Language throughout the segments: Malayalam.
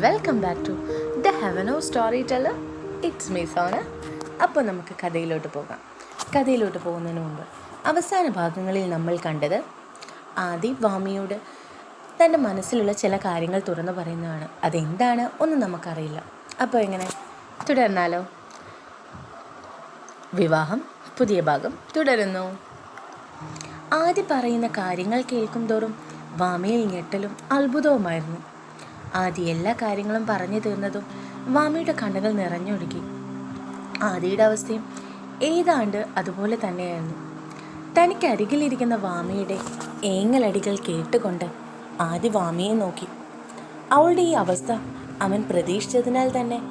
വെൽക്കം ബാക്ക് ടു ദ ഹെവനോ storyteller it's me Sona അപ്പോൾ നമുക്ക് കഥയിലോട്ട് പോകാം. കഥയിലോട്ട് പോകുന്നതിന് മുമ്പ് അവസാന ഭാഗങ്ങളിൽ നമ്മൾ കണ്ടത് ആദി വാമിയോട് തന്റെ മനസ്സിലുള്ള ചില കാര്യങ്ങൾ തുറന്നു പറയുന്നതാണ്. അതെന്താണ് ഒന്നും നമുക്കറിയില്ല. അപ്പോൾ എങ്ങനെ? തുടർന്നാലോ? വിവാഹം പുതിയ ഭാഗം തുടരുന്നു. ആദ്യ പറയുന്ന കാര്യങ്ങൾ കേൾക്കും തോറും വാമയിൽ ഞെട്ടലും അത്ഭുതവുമായിരുന്നു. ആദ്യ എല്ലാ കാര്യങ്ങളും പറഞ്ഞു തീർന്നതും വാമിയുടെ കണ്ണുകൾ നിറഞ്ഞൊഴുകി. ആദിയുടെ അവസ്ഥയും ഏതാണ്ട് അതുപോലെ തന്നെയായിരുന്നു. തനിക്ക് അരികിലിരിക്കുന്ന വാമിയുടെ ഏങ്ങലടികൾ കേട്ടുകൊണ്ട് ആദി വാമിയെ നോക്കി. അവളുടെ ഈ അവസ്ഥ അവൻ പ്രതീക്ഷിച്ചതിനാൽ തന്നെ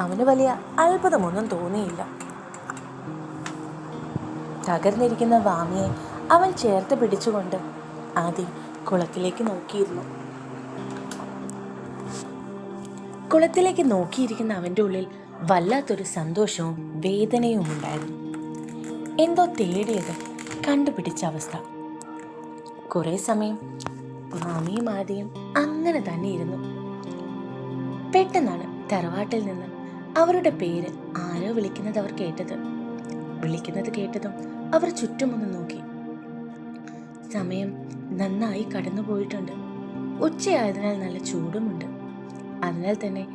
അവന് വലിയ അത്ഭുതമൊന്നും തോന്നിയില്ല. തകർന്നിരിക്കുന്ന വാമിയെ അവൻ ചേർത്ത് പിടിച്ചുകൊണ്ട് ആദി കുളത്തിലേക്ക് നോക്കിയിരുന്നു. കുളത്തിലേക്ക് നോക്കിയിരിക്കുന്ന അവന്റെ ഉള്ളിൽ വല്ലാത്തൊരു സന്തോഷവും വേദനയും ഉണ്ടായിരുന്നു. എന്തോ തേടിയത് കണ്ടുപിടിച്ച അവസ്ഥ. കുറേ സമയം മാമിയും ആദ്യം അങ്ങനെ തന്നെ ഇരുന്നു. പെട്ടെന്നാണ് തറവാട്ടിൽ നിന്ന് അവരുടെ പേര് ആരോ വിളിക്കുന്നത് അവർ കേട്ടത്. വിളിക്കുന്നത് കേട്ടതും അവർ ചുറ്റുമൊന്ന് നോക്കി. സമയം നന്നായി കടന്നുപോയിട്ടുണ്ട്. ഉച്ചയായതിനാൽ നല്ല ചൂടുമുണ്ട്. അതിനാൽ തന്നെ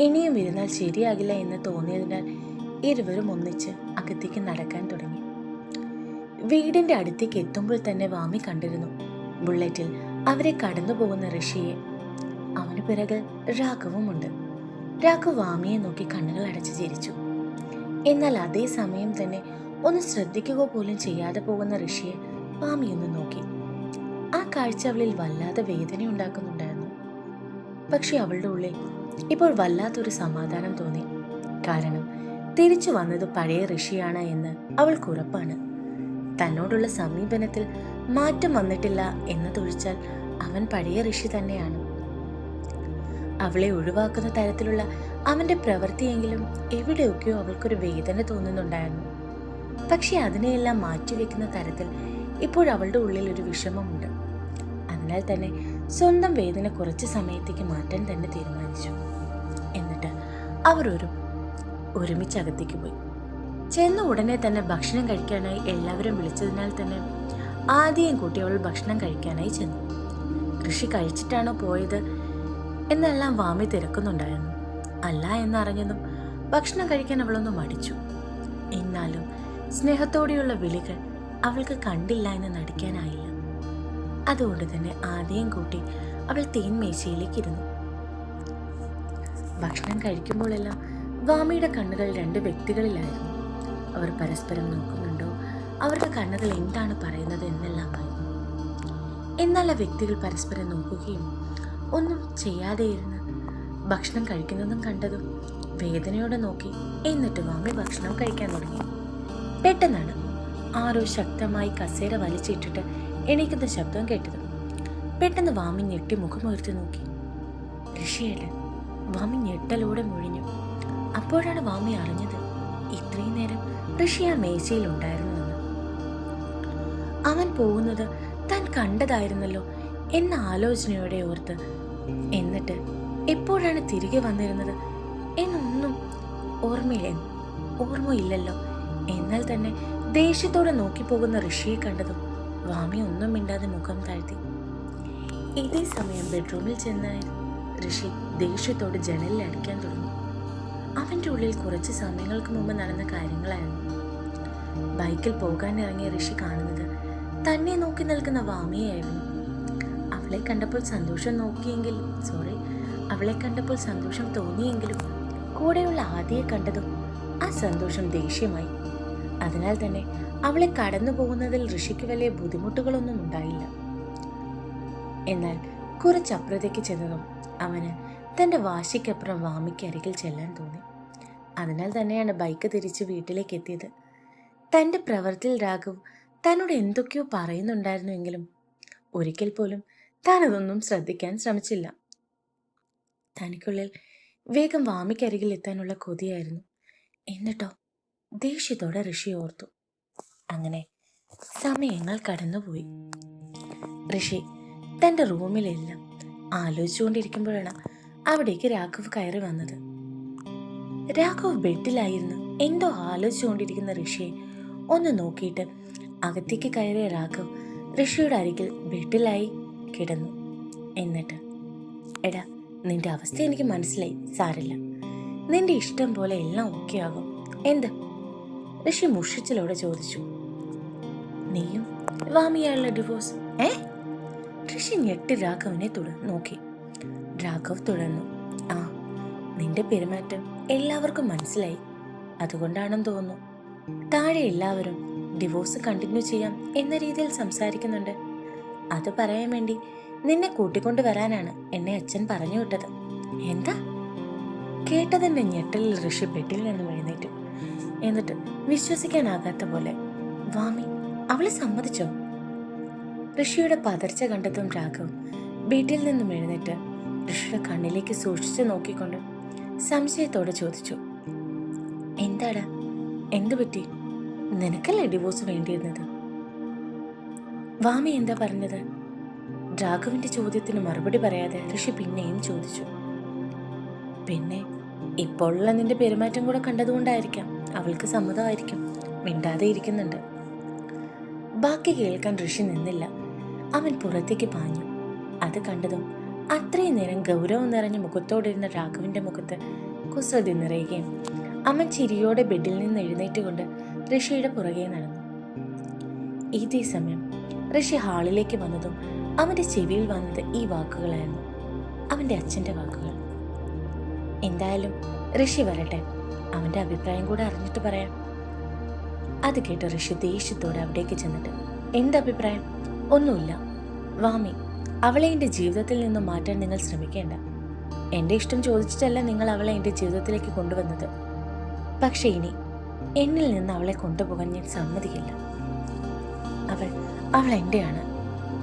ഇനിയും ഇരുന്നാൽ ശരിയാകില്ല എന്ന് തോന്നിയതിനാൽ ഇരുവരും ഒന്നിച്ച് അകത്തേക്ക് നടക്കാൻ തുടങ്ങി. വീടിന്റെ അടുത്തേക്ക് എത്തുമ്പോൾ തന്നെ വാമി കണ്ടിരുന്നു. ബുള്ളറ്റിൽ അവരെ കടന്നു പോകുന്ന ഋഷിയെ. അവന് പിറകിൽ രാഘവുമുണ്ട്. രാഘു വാമിയെ നോക്കി കണ്ണുകൾ അടച്ച് ചിരിച്ചു. എന്നാൽ അതേ സമയം തന്നെ ഒന്ന് ശ്രദ്ധിക്കുക പോലും ചെയ്യാതെ പോകുന്ന ഋഷിയെ വാമി ഒന്ന് നോക്കി. ആ കാഴ്ച അവളിൽ വല്ലാതെ വേദന ഉണ്ടാക്കുന്നുണ്ടായിരുന്നു പക്ഷെ അവളുടെ ഉള്ളിൽ ഇപ്പോൾ വല്ലാത്തൊരു സമാധാനം തോന്നി. കാരണം തിരിച്ചു വന്നത് പഴയ ഋഷിയാണ് എന്ന് അവൾക്ക് ഉറപ്പാണ്. തന്നോടുള്ള സമീപനത്തിൽ മാറ്റം വന്നിട്ടില്ല എന്നതൊഴിച്ചാൽ അവൻ പഴയ ഋഷി തന്നെയാണ്. അവളെ ഒഴിവാക്കുന്ന തരത്തിലുള്ള അവന്റെ പ്രവൃത്തിയെങ്കിലും എവിടെയൊക്കെയോ അവൾക്കൊരു വേദന തോന്നുന്നുണ്ടായിരുന്നു. പക്ഷെ അതിനെയെല്ലാം മാറ്റിവെക്കുന്ന തരത്തിൽ ഇപ്പോൾ അവളുടെ ഉള്ളിൽ ഒരു വിഷമമുണ്ട്. അതിനാൽ തന്നെ സ്വന്തം വേദന കുറച്ച് സമയത്തേക്ക് മാറ്റാൻ തന്നെ തീരുമാനിച്ചു. എന്നിട്ട് അവർ ഒരു ഒരുമിച്ച് അകത്തേക്ക് പോയി. ചെന്ന ഉടനെ തന്നെ ഭക്ഷണം കഴിക്കാനായി എല്ലാവരും വിളിച്ചതിനാൽ തന്നെ ആദ്യം കൂട്ടി അവൾ ഭക്ഷണം കഴിക്കാനായി ചെന്നു. കൃഷി കഴിച്ചിട്ടാണോ പോയത്? എന്നെല്ലാം വാമി തിരക്കുന്നുണ്ടായിരുന്നു. അല്ല എന്നറിഞ്ഞതും ഭക്ഷണം കഴിക്കാൻ അവളൊന്ന് മടിച്ചു. എന്നാലും സ്നേഹത്തോടെയുള്ള വിളികൾ അവൾക്ക് കണ്ടില്ല എന്ന് നടിക്കാനായില്ല. അതുകൊണ്ട് തന്നെ ആദ്യം കൂട്ടി അവൾ തേൻമേശയിലേക്ക് ഇരുന്നു ഭക്ഷണം കഴിക്കുമ്പോഴെല്ലാം വാമിയുടെ കണ്ണുകൾ രണ്ട് വ്യക്തികളിലായിരുന്നു. അവർ പരസ്പരം നോക്കുന്നുണ്ടോ? അവരുടെ കണ്ണുകൾ എന്താണ് പറയുന്നത് എന്നെല്ലാമായിരുന്നു. എന്നാൽ ആ വ്യക്തികൾ പരസ്പരം നോക്കുകയും ഒന്നും ചെയ്യാതെ ഇരുന്ന് ഭക്ഷണം കഴിക്കുന്നതും കണ്ടതും വേദനയോടെ നോക്കി എന്നിട്ട് വാമി ഭക്ഷണം കഴിക്കാൻ തുടങ്ങി. പെട്ടെന്നാണ് ആരോ ശക്തമായി കസേര വലിച്ചിട്ടിട്ട് എണീക്കുന്ന ശബ്ദം കേട്ടത്? പെട്ടെന്ന് വാമി ഞെട്ടി മുഖമുയർത്തി നോക്കി. ഋഷിയേട്ടൻ വാമി ഞെട്ടലോടെ മുഴിഞ്ഞു. അപ്പോഴാണ് വാമി അറിഞ്ഞത് ഇത്രയും നേരം ഋഷി ആ മേശയിൽ ഉണ്ടായിരുന്നുവെന്ന് അവൻ പോകുന്നത് താൻ കണ്ടതായിരുന്നല്ലോ എന്ന ആലോചനയോടെ ഓർത്ത് എന്നിട്ട് എപ്പോഴാണ് തിരികെ വന്നിരുന്നത് എന്നൊന്നും ഓർമ്മയില്ല ഓർമ്മയില്ലല്ലോ. എന്നാൽ തന്നെ ദേഷ്യത്തോടെ നോക്കിപ്പോകുന്ന ഋഷിയെ കണ്ടതും വാമി ഒന്നും മിണ്ടാതെ മുഖം താഴ്ത്തി. ഇതേ സമയം ബെഡ്റൂമിൽ ചെന്ന ഋഷി ദേഷ്യത്തോട് ജനലിൽ അടിക്കാൻ തുടങ്ങി. അവന്റെ ഉള്ളിൽ കുറച്ച് സമയങ്ങൾക്ക് മുമ്പ് നടന്ന കാര്യങ്ങളായിരുന്നു. ബൈക്കിൽ പോകാൻ ഇറങ്ങിയ ഋഷി കാണുന്നത് തന്നെ നോക്കി നിൽക്കുന്ന വാമിയായിരുന്നു അവളെ കണ്ടപ്പോൾ സന്തോഷം നോക്കിയെങ്കിൽ സോറി അവളെ കണ്ടപ്പോൾ സന്തോഷം തോന്നിയെങ്കിലും കൂടെയുള്ള ആദിയെ കണ്ടതും ആ സന്തോഷം ദേഷ്യമായി. അതിനാൽ തന്നെ അവളെ കടന്നു പോകുന്നതിൽ ഋഷിക്ക് വലിയ ബുദ്ധിമുട്ടുകളൊന്നും ഉണ്ടായില്ല. എന്നാൽ കുറച്ചപ്പുറത്തേക്ക് ചെന്നതും അവന് തന്റെ വാശിക്കപ്പുറം വാമിക്ക് അരികിൽ ചെല്ലാൻ തോന്നി. അതിനാൽ തന്നെയാണ് ബൈക്ക് തിരിച്ച് വീട്ടിലേക്ക് എത്തിയത്. തന്റെ പ്രവൃത്തിയിൽ രാഘവ് തന്നോട് എന്തൊക്കെയോ പറയുന്നുണ്ടായിരുന്നുവെങ്കിലും ഒരിക്കൽ പോലും താൻ അതൊന്നും ശ്രദ്ധിക്കാൻ ശ്രമിച്ചില്ല. തനിക്കുള്ളിൽ വേഗം വാമിക്കരികിൽ എത്താനുള്ള കൊതിയായിരുന്നു. എന്നിട്ടോ ദേഷ്യത്തോടെ ഋഷി ഓർത്തു. അങ്ങനെ സമയങ്ങൾ കടന്നുപോയി. ഋഷി തന്റെ റൂമിലെല്ലാം ആലോചിച്ചുകൊണ്ടിരിക്കുമ്പോഴാണ് അവിടേക്ക് രാഘവ് കയറി വന്നത്. രാഘവ് ബെഡിലായിരുന്നു. എന്തോ ആലോചിച്ചുകൊണ്ടിരിക്കുന്ന ഋഷിയെ ഒന്ന് നോക്കിയിട്ട് അകത്തേക്ക് കയറിയ രാഘവ് ഋഷിയുടെ അരികിൽ ബെഡിലായി കിടന്നു. എന്നിട്ട് എടാ നിന്റെ അവസ്ഥ എനിക്ക് മനസ്സിലായി. സാരില്ല. നിന്റെ ഇഷ്ടം പോലെ എല്ലാം ഓക്കെ ആകും എന്ത്? ഋഷി മുഷിച്ചിലോടെ ചോദിച്ചു. നീയും വാമിയായുള്ള ഡിവോഴ്സ് ഏ? ഋഷി ഞെട്ടി രാഘവനെ തുട നോക്കി. രാഘവ് തുടർന്നു ആ നിന്റെ പെരുമാറ്റം എല്ലാവർക്കും മനസ്സിലായി. അതുകൊണ്ടാണെന്ന് തോന്നുന്നു. താഴെ എല്ലാവരും ഡിവോഴ്സ് കണ്ടിന്യൂ ചെയ്യാം എന്ന രീതിയിൽ സംസാരിക്കുന്നുണ്ട്. അത് പറയാൻ വേണ്ടി നിന്നെ കൂട്ടിക്കൊണ്ട് വരാനാണ് എന്നെ അച്ഛൻ പറഞ്ഞു വിട്ടത്. എന്താ? കേട്ടതിന്റെ ഞെട്ടലിൽ ഋഷി ബെഡിൽ നിന്നും എഴുന്നേറ്റു. എന്നിട്ട് വിശ്വസിക്കാനാകാത്ത പോലെ വാമി അവളെ സമ്മതിച്ചോ? ഋഷിയുടെ പതർച്ച കണ്ടെത്തും രാഘവ് വീട്ടിൽ നിന്നും എഴുന്നേറ്റ് ഋഷിയുടെ കണ്ണിലേക്ക് സൂക്ഷിച്ചു നോക്കിക്കൊണ്ട് സംശയത്തോടെ ചോദിച്ചു എന്താടാ? എന്തു പറ്റി? നിനക്കല്ലേ ഡിവോഴ്സ് വേണ്ടിയിരുന്നത്? വാമി എന്താ പറഞ്ഞത്? രാഘവിന്റെ ചോദ്യത്തിന് മറുപടി പറയാതെ ഋഷി പിന്നെയും ചോദിച്ചു പിന്നെ ഇപ്പോഴുള്ള നിന്റെ പെരുമാറ്റം കൂടെ കണ്ടതുകൊണ്ടായിരിക്കാം അവൾക്ക് സമ്മതമായിരിക്കും. മിണ്ടാതെ ഇരിക്കുന്നുണ്ട്. ബാക്കി കേൾക്കാൻ ഋഷി നിന്നില്ല. അവൻ പുറത്തേക്ക് പാഞ്ഞു. അത് കണ്ടതും അത്രയും നേരം ഗൗരവം നിറഞ്ഞ മുഖത്തോടിരുന്ന രാഘവിന്റെ മുഖത്ത് കുസൃതി നിറയുകയും അവൻ ചിരിയോടെ ബെഡിൽ നിന്ന് എഴുന്നേറ്റുകൊണ്ട് ഋഷിയുടെ പുറകെ നടന്നു. ഇതേ സമയം ഋഷി ഹാളിലേക്ക് വന്നതും അവന്റെ ചെവിയിൽ വന്നത് ഈ വാക്കുകളായിരുന്നു. അവന്റെ അച്ഛന്റെ വാക്കുകൾ. എന്തായാലും ഋഷി വരട്ടെ. അവന്റെ അഭിപ്രായം കൂടെ അറിഞ്ഞിട്ട് പറയാം. അത് കേട്ട് ഋഷി ദേഷ്യത്തോടെ അവിടേക്ക് ചെന്നിട്ട് എന്തഭിപ്രായം ഒന്നുമില്ല. വാമി അവളെ എന്റെ ജീവിതത്തിൽ നിന്ന് മാറ്റാൻ നിങ്ങൾ ശ്രമിക്കേണ്ട. എന്റെ ഇഷ്ടം ചോദിച്ചിട്ടല്ല നിങ്ങൾ അവളെ എന്റെ ജീവിതത്തിലേക്ക് കൊണ്ടുവന്നത്. പക്ഷേ ഇനി എന്നിൽ നിന്ന് അവളെ കൊണ്ടുപോകാൻ ഞാൻ സമ്മതിക്കില്ല. അവൾ അവൾ എന്റെയാണ്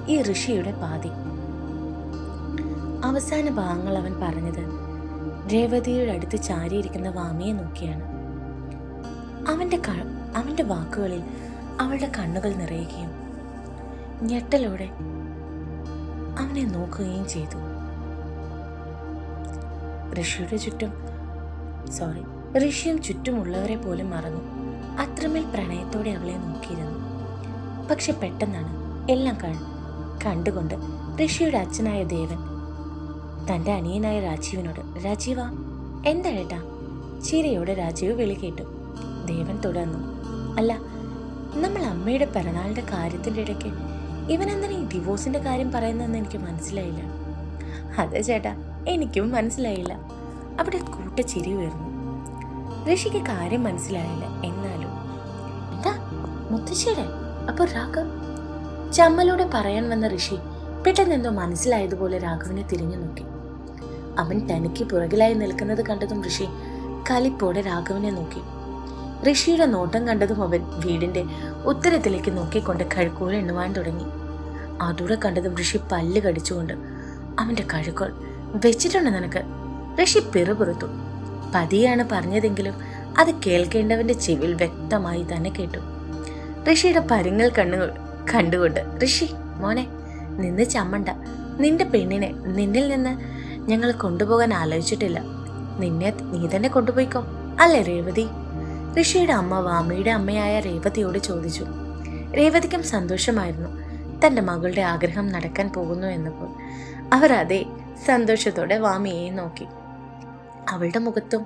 ഈ ഋഷിയുടെ പാതി. അവസാന ഭാഗങ്ങൾ അവൻ പറഞ്ഞത് രേവതിയുടെ അടുത്ത് ചാരിയിരിക്കുന്ന വാമിയെ നോക്കിയാണ്. അവന്റെ ക- അവന്റെ വാക്കുകളിൽ അവളുടെ കണ്ണുകൾ നിറയുകയും ഞെട്ടലോടെ അവനെ നോക്കുകയും ചെയ്തു. ഋഷിയുടെ ചുറ്റും സോറി ഋഷിയും ചുറ്റുമുള്ളവരെ പോലും മറന്നു. അത്രമേൽ പ്രണയത്തോടെ അവളെ നോക്കിയിരുന്നു. പക്ഷെ പെട്ടെന്നാണ് എല്ലാം കണ്ടുകൊണ്ട് ഋഷിയുടെ അച്ഛനായ ദേവൻ തന്റെ അനിയനായ രാജീവിനോട് രാജീവ എന്താ ഏട്ടാ? ചിരയോടെ രാജീവ് വിളി കേട്ടു. ദേവൻ തുടർന്നു അല്ല നമ്മൾ അമ്മയുടെ പിറന്നാളിന്റെ കാര്യത്തിന്റെ ഇടയ്ക്ക് ഇവനെന്തിനാ ഈ ഡിവോഴ്സിന്റെ കാര്യം പറയുന്നതെന്ന് എനിക്ക് മനസ്സിലായില്ല. അതെ ചേട്ടാ എനിക്കും മനസ്സിലായില്ല. അവിടെ ചിരി ഉയർന്നു. ഋഷിക്ക് കാര്യം മനസ്സിലായില്ല എന്നാലും. എന്താ മുത്തശ്ശേരെ അപ്പൊ രാഘവ്? ചമ്മലൂടെ പറയാൻ വന്ന ഋഷി പെട്ടെന്ന് എന്തോ മനസ്സിലായതുപോലെ രാഘവനെ തിരിഞ്ഞു നോക്കി. അവൻ തനിക്ക് പുറകിലായി നിൽക്കുന്നത് കണ്ടതും ഋഷി കലിപ്പോടെ രാഘവനെ നോക്കി. ഋഷിയുടെ നോട്ടം കണ്ടതും അവൻ വീടിന്റെ ഉത്തരത്തിലേക്ക് നോക്കിക്കൊണ്ട് കഴുക്കുകൾ എണ്ണുവാൻ തുടങ്ങി. അതൂടെ കണ്ടതും ഋഷി പല്ല് കടിച്ചുകൊണ്ട് അവന്റെ കഴുക്കോൾ വെച്ചിട്ടുണ്ട് നിനക്ക്? ഋഷി പിറുപിറുത്തു പതിയാണ് പറഞ്ഞതെങ്കിലും അത് കേൾക്കേണ്ടവന്റെ ചെവിയിൽ വ്യക്തമായി തന്നെ കേട്ടു. ഋഷിയുടെ പരുങ്ങൽ കണ്ണുകൾ കണ്ടുകൊണ്ട് ഋഷി മോനെ നിന്ന് ചമ്മണ്ട. നിന്റെ പെണ്ണിനെ നിന്നിൽ നിന്ന് ഞങ്ങൾ കൊണ്ടുപോകാൻ ആലോചിച്ചിട്ടില്ല. നിന്നെ നീ തന്നെ കൊണ്ടുപോയിക്കോ. അല്ലേ രേവതി? ഋഷിയുടെ അമ്മ വാമിയുടെ അമ്മയായ രേവതിയോട് ചോദിച്ചു. രേവതിക്കും സന്തോഷമായിരുന്നു. തന്റെ മകളുടെ ആഗ്രഹം നടക്കാൻ പോകുന്നു എന്നപ്പോൾ അവർ അതേ സന്തോഷത്തോടെ വാമിയെ നോക്കി. അവളുടെ മുഖത്തും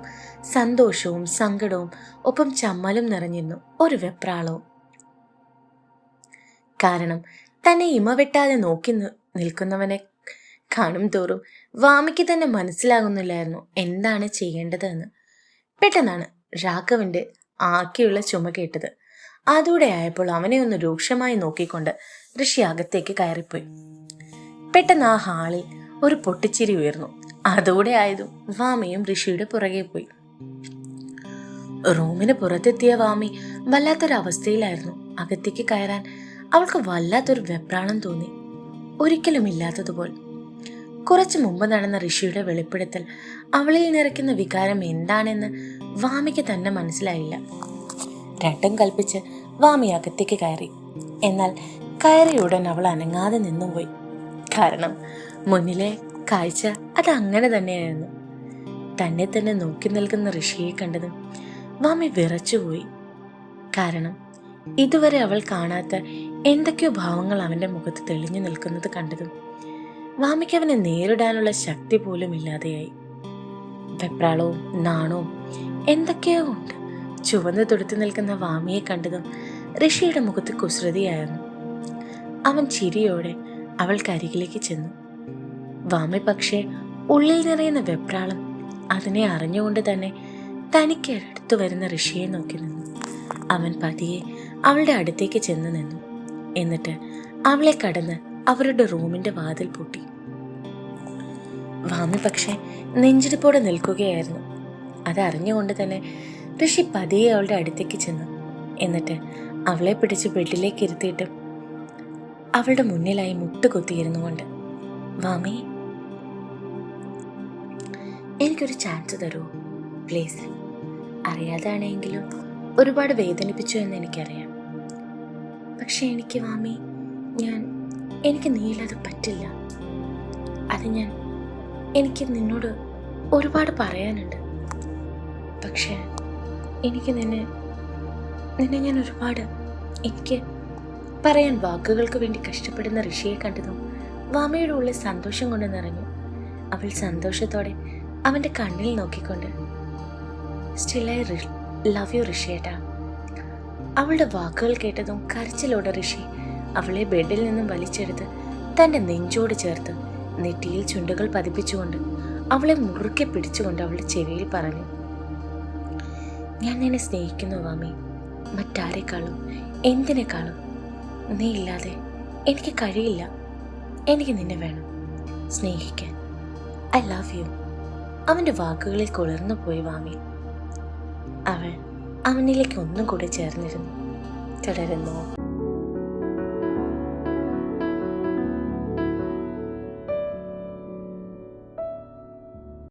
സന്തോഷവും സങ്കടവും ഒപ്പം ചമ്മലും നിറഞ്ഞിരുന്നു ഒരു വെപ്രാളവും. കാരണം തന്നെ ഇമ വെട്ടാതെ നോക്കി നിൽക്കുന്നവനെ കാണും തോറും വാമിക്ക് തന്നെ മനസ്സിലാകുന്നില്ലായിരുന്നു എന്താണ് ചെയ്യേണ്ടതെന്ന്. പെട്ടെന്നാണ് രാഘവന്റെ ആക്കിയുള്ള ചുമ കേട്ടത്. അതോടെ ആയപ്പോൾ അവനെ ഒന്ന് രൂക്ഷമായി നോക്കിക്കൊണ്ട് ഋഷി അകത്തേക്ക് കയറിപ്പോയി. പെട്ടെന്ന് ആ ഹാളിൽ ഒരു പൊട്ടിച്ചിരി ഉയർന്നു. അതോടെ ആയതും വാമിയും ഋഷിയുടെ പുറകെ പോയി. റൂമിന് പുറത്തെത്തിയ വാമി വല്ലാത്തൊരവസ്ഥയിലായിരുന്നു. അകത്തേക്ക് കയറാൻ അവൾക്ക് വല്ലാത്തൊരു വെപ്രാണം തോന്നി. ഒരിക്കലും ഇല്ലാത്തതുപോലെ കുറച്ചു മുമ്പ് നടന്ന ഋഷിയുടെ വെളിപ്പെടുത്തൽ അവളിൽ നിറയ്ക്കുന്ന വികാരം എന്താണെന്ന് വാമിക്ക് തന്നെ മനസ്സിലായില്ല. രണ്ടും കൽപ്പിച്ച് വാമി അകത്തേക്ക് കയറി. എന്നാൽ കയറിയുടൻ അവൾ അനങ്ങാതെ നിന്നും പോയി. കാരണം മുന്നിലെ കാഴ്ച അത് അങ്ങനെ തന്നെയായിരുന്നു. തന്നെ തന്നെ നോക്കി നിൽക്കുന്ന ഋഷിയെ കണ്ടതും വാമി വിറച്ചുപോയി കാരണം ഇതുവരെ അവൾ കാണാത്ത എന്തൊക്കെയോ ഭാവങ്ങൾ അവന്റെ മുഖത്ത് തെളിഞ്ഞു നിൽക്കുന്നത് കണ്ടതും വാമിക്ക് അവനെ നേരിടാനുള്ള ശക്തി പോലും ഇല്ലാതെയായി. വെപ്രാളവും നാണവും എന്തൊക്കെയോ ഉണ്ട്. ചുവന്ന് തൊടുത്തു നിൽക്കുന്ന വാമിയെ കണ്ടതും ഋഷിയുടെ മുഖത്ത് കുസൃതിയായിരുന്നു. അവൻ ചിരിയോടെ അവൾക്കരികിലേക്ക് ചെന്നു. വാമി പക്ഷേ ഉള്ളിൽ നിറയുന്ന വെപ്രാളം അതിനെ അറിഞ്ഞുകൊണ്ട് തന്നെ തനിക്ക് അടുത്തു വരുന്ന ഋഷിയെ നോക്കി നിന്നു. അവൻ പതിയെ അവളുടെ അടുത്തേക്ക് ചെന്ന് നിന്നു. എന്നിട്ട് അവളെ കടന്ന് അവരുടെ റൂമിന്റെ വാതിൽ പൂട്ടി. വാമി പക്ഷേ നെഞ്ചിടിപ്പോടെ നിൽക്കുകയായിരുന്നു. അതറിഞ്ഞുകൊണ്ട് തന്നെ ഋഷി പതിയെ അവളുടെ അടുത്തേക്ക് ചെന്നു. എന്നിട്ട് അവളെ പിടിച്ച് ബെഡിലേക്ക് ഇരുത്തിയിട്ട് അവളുടെ മുന്നിലായി മുട്ടുകുത്തിയിരുന്നു കൊണ്ട് വാമി എനിക്കൊരു ചാൻസ് തരുമോ പ്ലീസ്. അറിയാതാണെങ്കിലും ഒരുപാട് വേദനിപ്പിച്ചു എന്ന് എനിക്കറിയാം. പക്ഷെ എനിക്ക് വാമി ഞാൻ എനിക്ക് നീയില്ലാതെ പറ്റില്ല. അത് ഞാൻ എനിക്ക് നിന്നോട് ഒരുപാട് പറയാനുണ്ട്. പക്ഷേ എനിക്ക് നിന്നെ നിന്നെ ഞാൻ ഒരുപാട് എനിക്ക് പറയാൻ വാക്കുകൾക്ക് വേണ്ടി കഷ്ടപ്പെടുന്ന ഋഷിയെ കണ്ടതും വാമയുടെ ഉള്ളിൽ സന്തോഷം കൊണ്ട് നിറഞ്ഞു. അവൾ സന്തോഷത്തോടെ അവന്റെ കണ്ണിൽ നോക്കിക്കൊണ്ട് സ്റ്റിൽ ഐ ലവ് യു ഋഷിയേട്ടാ. അവളുടെ വാക്കുകൾ കേട്ടതും കരച്ചിലോടെ ഋഷി അവളെ ബെഡിൽ നിന്നും വലിച്ചെടുത്ത് തന്റെ നെഞ്ചോട് ചേർത്ത് നെറ്റിയിൽ ചുണ്ടുകൾ പതിപ്പിച്ചുകൊണ്ട് അവളെ മുറുക്കെ പിടിച്ചുകൊണ്ട് അവളുടെ ചെവിയിൽ പറഞ്ഞു ഞാൻ നിന്നെ സ്നേഹിക്കുന്നു വാമി മറ്റാരെക്കാളും എന്തിനേക്കാളും നീ ഇല്ലാതെ എനിക്ക് കഴിയില്ല. എനിക്ക് നിന്നെ വേണം. സ്നേഹിക്കാൻ. I love you. അവന്റെ വാക്കുകളിൽ കുളിർന്നു പോയി വാമി അവൾ അവനിലേക്ക് ഒന്നും കൂടെ ചേർന്നിരുന്നു. തുടരുന്നു.